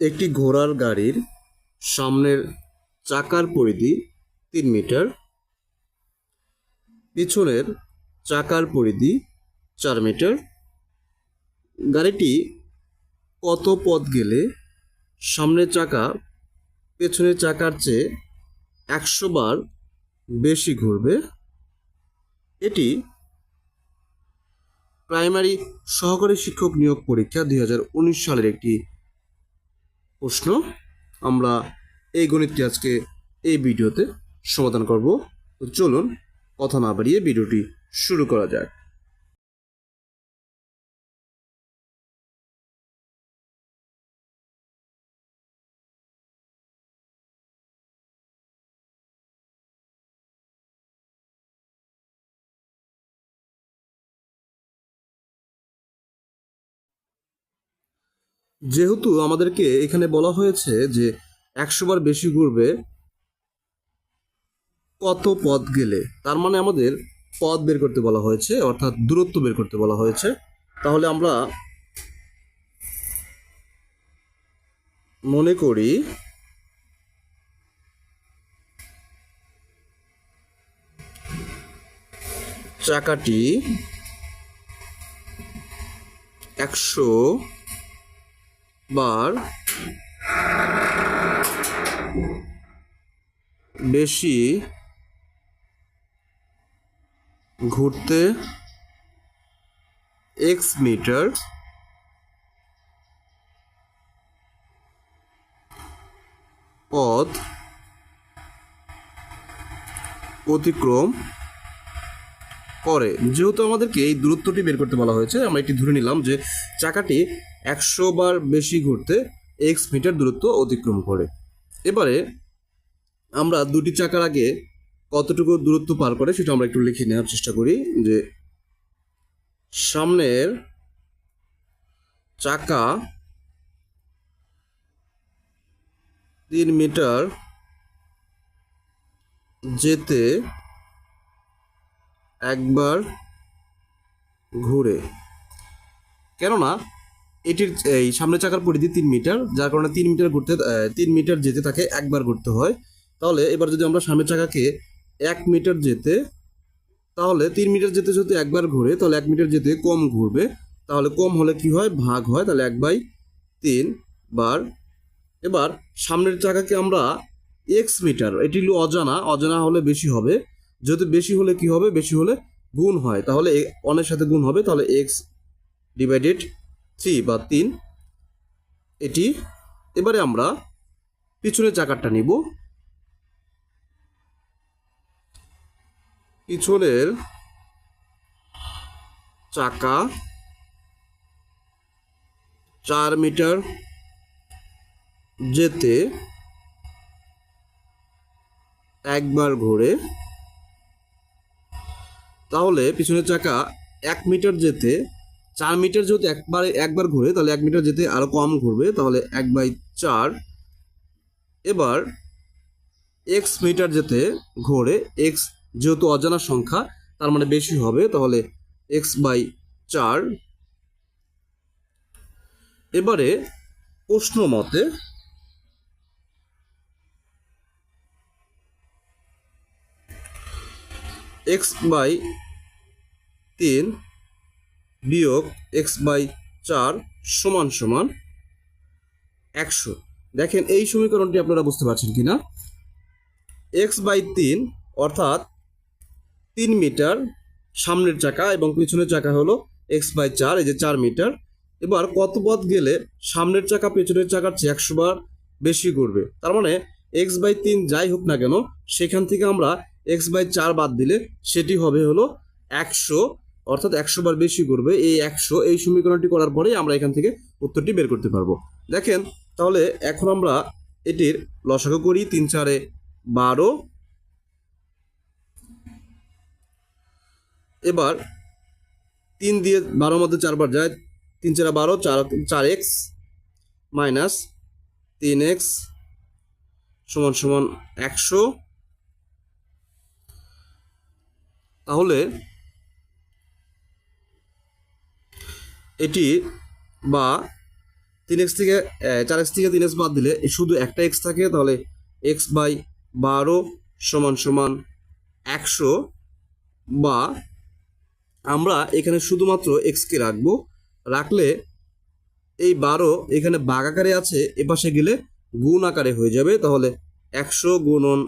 একটি ঘোড়ার গাড়ির সামনের চাকার পরিধি তিন মিটার, পিছনের চাকার পরিধি চার মিটার। গাড়িটি কত পথ গেলে সামনের চাকা পেছনের চাকার চেয়ে একশো বার বেশি ঘুরবে? এটি প্রাইমারি সহকারী শিক্ষক নিয়োগ পরীক্ষা দুই হাজার উনিশ সালের একটি প্রশ্ন আমরা এই গণিতটি আজকে এই ভিডিওতে সমাধান করব। তো চলুন কথা না বাড়িয়ে ভিডিওটি শুরু করা যাক। যেহেতু আমাদেরকে এখানে বলা হয়েছে যে একশো বার বেশি ঘুরবে, কত পথ গেলে? তার মানে আমাদের পথ বের করতে বলা হয়েছে, অর্থাৎ দূরত্ব বের করতে বলা হয়েছে। তাহলে আমরা মনে করি চাকাটি একশো বার বেশি ঘুরতে এক্স মিটার পথ অতিক্রম করে যেহেতু আমাদেরকে এই দূরত্বটি বের করতে বলা হয়েছে, আমরা এটি ধরে নিলাম যে চাকাটি একশো বার বেশি ঘুরতে এক্স মিটার দূরত্ব অতিক্রম করে। এবারে আমরা দুটি চাকার আগে কতটুকু দূরত্ব পার করে সেটা আমরা একটু লিখে নেওয়ার চেষ্টা করি, যে সামনের চাকা তিন মিটার যেতে একবার ঘুরে। কেননা, এটির, এই সামনের চাকার পরিধি তিন মিটার, যার কারণে তিন মিটার ঘুরতে তিন মিটার যেতে তাকে একবার ঘুরতে হয়। তাহলে এবার যদি আমরা সামনের চাকাকে এক মিটার যেতে, তাহলে তিন মিটার যেতে যদি একবার ঘুরে, তাহলে এক মিটার যেতে কম ঘুরবে। তাহলে কম হলে কি হয়? ভাগ হয়, তাহলে এক বাই তিন বার। এবার সামনের চাকাকে আমরা এক্স মিটার, এটি অজানা অজানা হলে বেশি হবে। যদি বেশি হলে কি হবে? বেশি হলে গুণ হয়। তাহলে অনের সাথে গুণ হবে। তাহলে এক্স ডিভাইডেড থ্রি বা তিন, এটি এবারে আমরা পিছনের চাকারটা নিব। পিছনের চাকা চার মিটার যেতে একবার ঘুরে তাহলে পিছনের চাকা এক মিটার যেতে চার মিটার যেহেতু একবার একবার ঘুরে, তাহলে এক মিটার যেতে আরও কম ঘুরবে, তাহলে এক বাই চার। এবার এক্স মিটার যেতে ঘোরে এক্স যেহেতু অজানা সংখ্যা, তার মানে বেশি হবে, তাহলে এক্স বাই চার। এবারে প্রশ্ন মতে এক্স বাই তিন বিয়োগ এক্স বাই চার সমান সমান একশো। দেখেন এই সমীকরণটি আপনারা বুঝতে পারছেন কি না এক্স বাই তিন, অর্থাৎ তিন মিটার সামনের চাকা এবং পিছনের চাকা হলো এক্স বাই চার, এই যে চার মিটার। এবার কত পথ গেলে সামনের চাকা পেছনের চাকার চেয়ে একশো বার বেশি ঘুরবে? তার মানে এক্স বাই তিন যাই হোক না কেন, সেখান থেকে আমরা এক্স বাই চার বাদ দিলে সেটি হবে হলো একশো অর্থাৎ একশো বার বেশি করবে এই একশো, এই সমীকরণটি করার পরেই আমরা এখান থেকে উত্তরটি বের করতে পারব। দেখেন, তাহলে এখন আমরা এটির লসাগু করি তিন চারে বারো। এবার তিন দিয়ে বারোর মধ্যে চারবার যায়, তিন চারা বারো, চার চার এক্স মাইনাস তিন এক্স সমান সমান একশো। তাহলে এটি বা তিন এক্স থেকে চার এক্স থেকে তিন এক্স বাদ দিলে শুধু একটা এক্স থাকে, তাহলে এক্স বাই বারো সমান সমান একশো বা আমরা এখানে শুধুমাত্র এক্সকে রাখব। রাখলে এই বারো এখানে বাঘ আকারে আছে এপাশে গেলে গুণ আকারে হয়ে যাবে, তাহলে একশো গুণন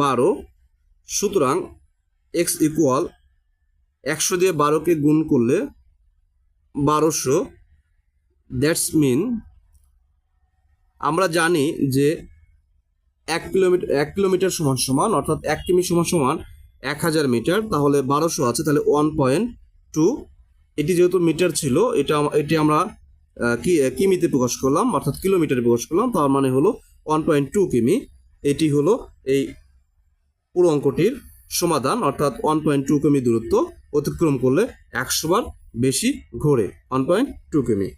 বারো। সুতরাং এক্স ইকুয়াল একশো দিয়ে বারোকে গুণ করলে বারোশো। দ্যাটস মিন আমরা জানি যে এক কিলোমিটার এক কিলোমিটার সমান সমান, অর্থাৎ এক কিমি সমান সমান এক হাজার মিটার, তাহলে বারোশো আছে, তাহলে ওয়ান পয়েন্ট টু এটি যেহেতু মিটার ছিল, এটা এটি আমরা কি কিমিতে প্রকাশ করলাম, অর্থাৎ কিলোমিটারে প্রকাশ করলাম, তার মানে হলো ওয়ান পয়েন্ট টু কিমি। এটি হলো এই পুরো অঙ্কটির সমাধান, অর্থাৎ ওয়ান পয়েন্ট টু কিমি দূরত্ব। অতিক্রম করলে একশো বার বেশি ঘোরে। ওয়ান পয়েন্ট টু কিমি।